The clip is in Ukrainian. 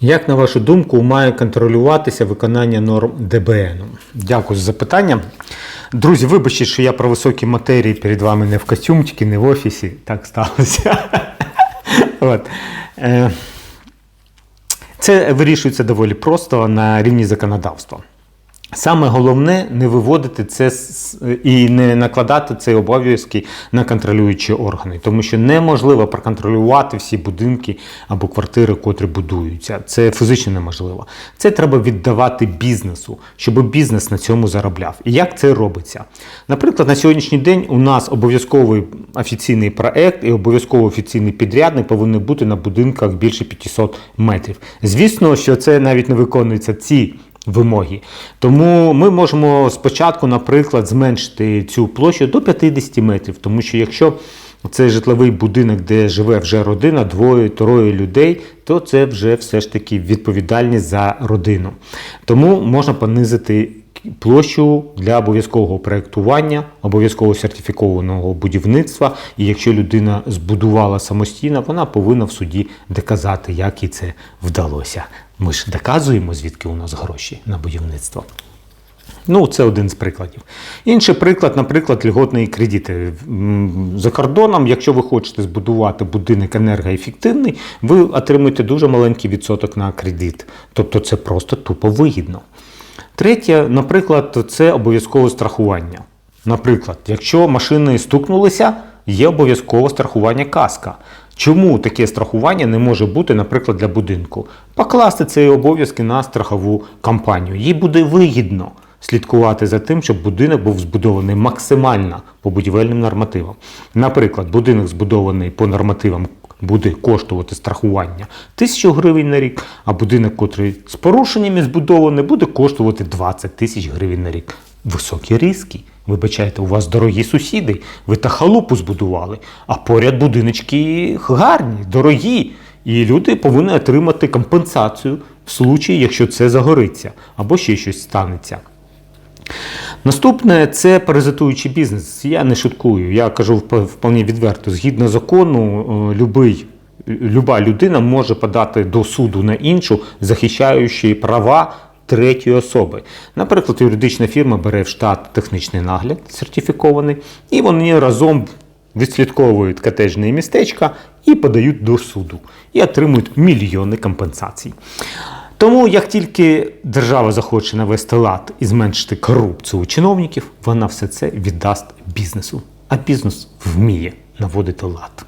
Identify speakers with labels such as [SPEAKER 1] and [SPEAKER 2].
[SPEAKER 1] Як на вашу думку, має контролюватися виконання норм ДБН? Дякую за запитання. Друзі, вибачте, що я про високі матерії перед вами не в костюмчикі, не в офісі. Так сталося. От. Е, Це вирішується доволі просто на рівні законодавства. Саме головне не виводити це і не накладати ці обов'язки на контролюючі органи, тому що неможливо проконтролювати всі будинки або квартири, котрі будуються. Це фізично неможливо. Це треба віддавати бізнесу, щоб бізнес на цьому заробляв. І як це робиться? Наприклад, на сьогоднішній день у нас обов'язковий офіційний проект і обов'язково офіційний підрядник повинен бути на будинках більше 500 метрів. Звісно, що це навіть не виконується ці вимоги. Тому ми можемо спочатку, наприклад, зменшити цю площу до 50 метрів, тому що якщо це житловий будинок, де живе вже родина, двоє, троє людей, то це вже все ж таки відповідальність за родину. Тому можна понизити площу для обов'язкового проєктування, обов'язково сертифікованого будівництва. І якщо людина збудувала самостійно, вона повинна в суді доказати, як їй це вдалося. Ми ж доказуємо, звідки у нас гроші на будівництво. Ну, це один з прикладів. Інший приклад, наприклад, льготні кредити. За кордоном, якщо ви хочете збудувати будинок енергоефективний, ви отримуєте дуже маленький відсоток на кредит. Тобто це просто тупо вигідно. Третє, наприклад, це обов'язкове страхування. Наприклад, якщо машини стукнулися, є обов'язкове страхування каска. Чому таке страхування не може бути, наприклад, для будинку? Покласти ці обов'язки на страхову компанію. Їй буде вигідно слідкувати за тим, щоб будинок був збудований максимально по будівельним нормативам. Наприклад, будинок збудований по нормативам буде коштувати страхування 1000 гривень на рік, а будинок, котрий з порушеннями збудований, буде коштувати 20 тисяч гривень на рік. Високі риски. Вибачайте, у вас дорогі сусіди, ви та халупу збудували, а поряд будиночки гарні, дорогі. І люди повинні отримати компенсацію в случаї, якщо це загориться або ще щось станеться. Наступне це паразитуючий бізнес. Я не шуткую, я кажу вп- вполне відверто. Згідно закону, е, любий, люба людина може подати до суду на іншу, захищаючи права третьої особи. Наприклад, юридична фірма бере в штат технічний нагляд сертифікований, і вони разом відслідковують котеджне містечка і подають до суду і отримують мільйони компенсацій. Тому як тільки держава захоче навести лад і зменшити корупцію у чиновників, вона все це віддасть бізнесу. А бізнес вміє наводити лад.